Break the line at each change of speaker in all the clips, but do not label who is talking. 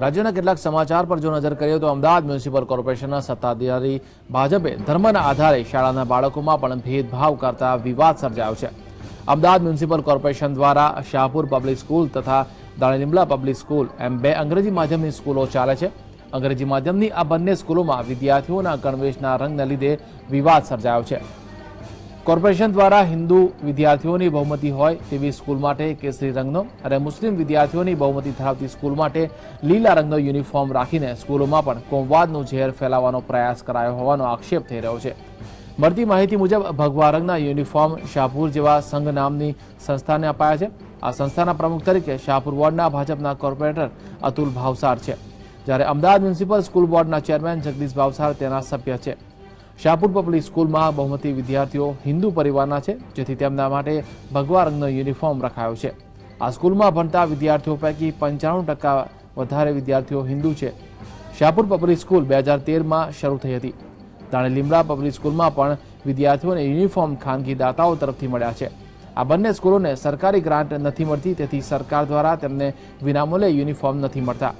રાજ્યના કેટલાક સમાચાર પર જો નજર કરીએ તો અમદાવાદ મ્યુનિસિપલ કોર્પોરેશનના સત્તાધારી ભાજપે ધર્મના આધારે શાળાના બાળકોમાં પણ ભેદભાવ કરતા વિવાદ સર્જાયો છે. અમદાવાદ મ્યુનિસિપલ કોર્પોરેશન દ્વારા શાહપુર પબ્લિક સ્કૂલ તથા દાણીલીમડા પબ્લિક સ્કૂલ એમ બે અંગ્રેજી માધ્યમની સ્કૂલો ચાલે છે. અંગ્રેજી માધ્યમની આ બંને સ્કૂલોમાં વિદ્યાર્થીઓના ગણવેશના રંગને લીધે વિવાદ સર્જાયો છે. કોર્પોરેશન દ્વારા હિન્દુ વિદ્યાર્થીઓની બહુમતી હોય તેવી સ્કૂલ માટે કેસરી રંગનો અને મુસ્લિમ વિદ્યાર્થીઓની બહુમતી ધરાવતી સ્કૂલ માટે લીલા રંગનો યુનિફોર્મ રાખીને સ્કૂલોમાં પણ કોમવાદનું ઝેર ફેલાવવાનો પ્રયાસ કરાયો હોવાનો આક્ષેપ થઈ રહ્યો છે. મળતી માહિતી મુજબ, ભગવા રંગના યુનિફોર્મ શાહપુર જેવા સંઘ નામની સંસ્થાને અપાયા છે. આ સંસ્થાના પ્રમુખ તરીકે શાહપુર વોર્ડના ભાજપના કોર્પોરેટર અતુલ ભાવસાર છે. જ્યારે અમદાવાદ મ્યુનિસિપલ સ્કૂલ બોર્ડના ચેરમેન જગદીશ ભાવસાર તેના સભ્ય છે. શાહપુર પબ્લિક સ્કૂલમાં બહુમતી વિદ્યાર્થીઓ હિન્દુ પરિવારના છે, જેથી તેમના માટે ભગવા રંગનો યુનિફોર્મ રખાયો છે. આ સ્કૂલમાં ભણતા વિદ્યાર્થીઓ પૈકી પંચાણું ટકા વધારે વિદ્યાર્થીઓ હિન્દુ છે. શાહપુર પબ્લિક સ્કૂલ બે હજાર તેરમાં શરૂ થઈ હતી. તાણે લીમડા પબ્લિક સ્કૂલમાં પણ વિદ્યાર્થીઓને યુનિફોર્મ ખાનગી દાતાઓ તરફથી મળ્યા છે. આ બંને સ્કૂલોને સરકારી ગ્રાન્ટ નથી મળતી, તેથી સરકાર દ્વારા તેમને વિનામૂલ્યે યુનિફોર્મ નથી મળતા.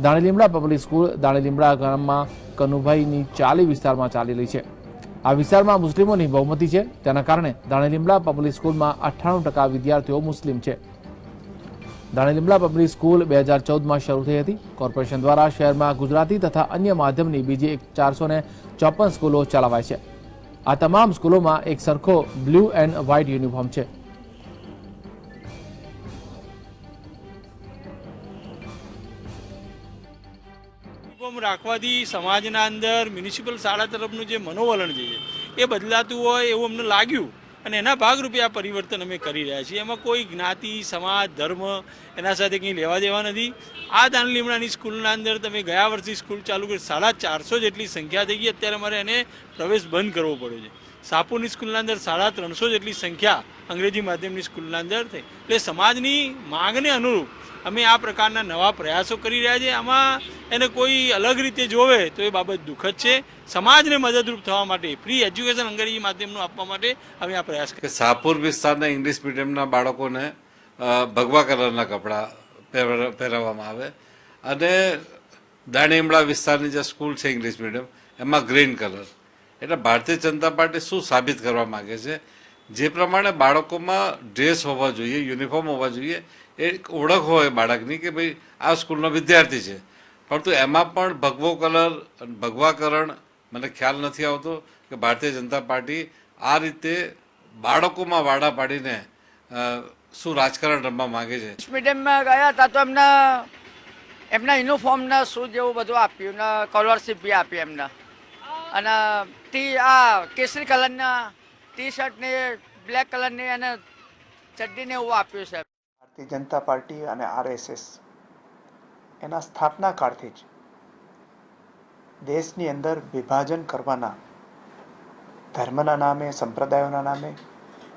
દાણીલીમડા પબ્લિક સ્કૂલ દાણીલીમડા ગામમાં કનુભાઈની ચાલી વિસ્તારમાં ચાલી રહી છે. આ વિસ્તારમાં મુસ્લિમોની બહુમતી છે. તેના કારણે દાણીલીમડા પબ્લિક સ્કૂલમાં અઠ્ઠાણું ટકા વિદ્યાર્થીઓ મુસ્લિમ છે. દાણીલીમડા પબ્લિક સ્કૂલ બે હજાર ચૌદમાં શરૂ થઈ હતી. કોર્પોરેશન દ્વારા શહેરમાં ગુજરાતી તથા અન્ય માધ્યમની બીજી એક ચારસો ને ચોપન સ્કૂલો ચલાવાય છે. આ તમામ સ્કૂલોમાં એક સરખો બ્લુ એન્ડ વ્હાઇટ યુનિફોર્મ છે.
યુનિફોર્મ રાખવાથી સમાજના અંદર મ્યુનિસિપલ શાળા તરફનું જે મનોવલણ જે છે, એ બદલાતું હોય એવું અમને લાગ્યું. અને એના ભાગરૂપે આ પરિવર્તન અમે કરી રહ્યા છીએ. એમાં કોઈ જ્ઞાતિ, સમાજ, ધર્મ એના સાથે કંઈ લેવા દેવા નથી. આ દાન લીમડાની સ્કૂલના અંદર તમે ગયા વર્ષથી સ્કૂલ ચાલુ કરી, સાડા ચારસો જેટલી સંખ્યા થઈ ગઈ. અત્યારે અમારે એને પ્રવેશ બંધ કરવો પડ્યો છે. સાપુરની સ્કૂલના અંદર સાડા ત્રણસો જેટલી સંખ્યા અંગ્રેજી માધ્યમની સ્કૂલના અંદર થઈ. એટલે સમાજની માંગને અનુરૂપ અમે આ પ્રકારના નવા પ્રયાસો કરી રહ્યા છીએ. આમાં એને કોઈ અલગ રીતે જોવે તો એ બાબત દુઃખદ છે. સમાજને મદદરૂપ થવા માટે ફ્રી એજ્યુકેશન અંગ્રેજી માધ્યમનું આપવા માટે અમે આ પ્રયાસ
કે શાહપુર વિસ્તારના ઇંગ્લિશ મીડિયમના બાળકોને ભગવા કલરના કપડાં પહેર- પહેરાવવામાં આવે. અને દાણીમડા વિસ્તારની જે સ્કૂલ છે ઇંગ્લિશ મીડિયમ, એમાં ગ્રીન કલર. એટલે ભારતીય જનતા પાર્ટી શું સાબિત કરવા માગે છે? જે પ્રમાણે બાળકોમાં ડ્રેસ હોવા જોઈએ યુનિફોર્મ હોવા જોઈએ એ ઓળખ હોય બાળકની કે ભાઈ આ સ્કૂલનો વિદ્યાર્થી છે. પરંતુ એમાં પણ ભગવો કલર અને ભગવાકરણ મને ખ્યાલ નથી આવતો કે ભારતીય જનતા પાર્ટી આ રીતે બાળકોમાં વાડા પાડીને શું રાજકારણ રમવા માંગે છે?
મીડિયમમાં ગયા હતા તો એમને એમના યુનિફોર્મના શું જેવું બધું આપ્યું ને કોલરશીપ બી આપી એમને. અને ટી આ કેસરી કલરના ટી શર્ટને બ્લેક કલરની અને ચડ્ડીને એવું આપ્યું છે.
ભારતીય જનતા પાર્ટી અને આરએસએસ એના સ્થાપના કાળથી જ દેશની અંદર વિભાજન કરવાના ધર્મના નામે, સંપ્રદાયોના નામે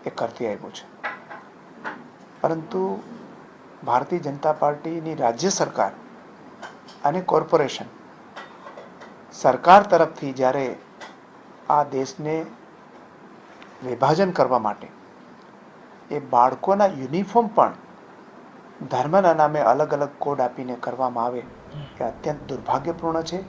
એ કરતી આવ્યું છે. પરંતુ ભારતીય જનતા પાર્ટીની રાજ્ય સરકાર અને કોર્પોરેશન સરકાર તરફથી જ્યારે આ દેશને વિભાજન કરવા માટે એ બાળકોના યુનિફોર્મ પણ ધર્મના નામે અલગ અલગ કોડ આપીને કરવામાં આવે એ અત્યંત દુર્ભાગ્યપૂર્ણ છે.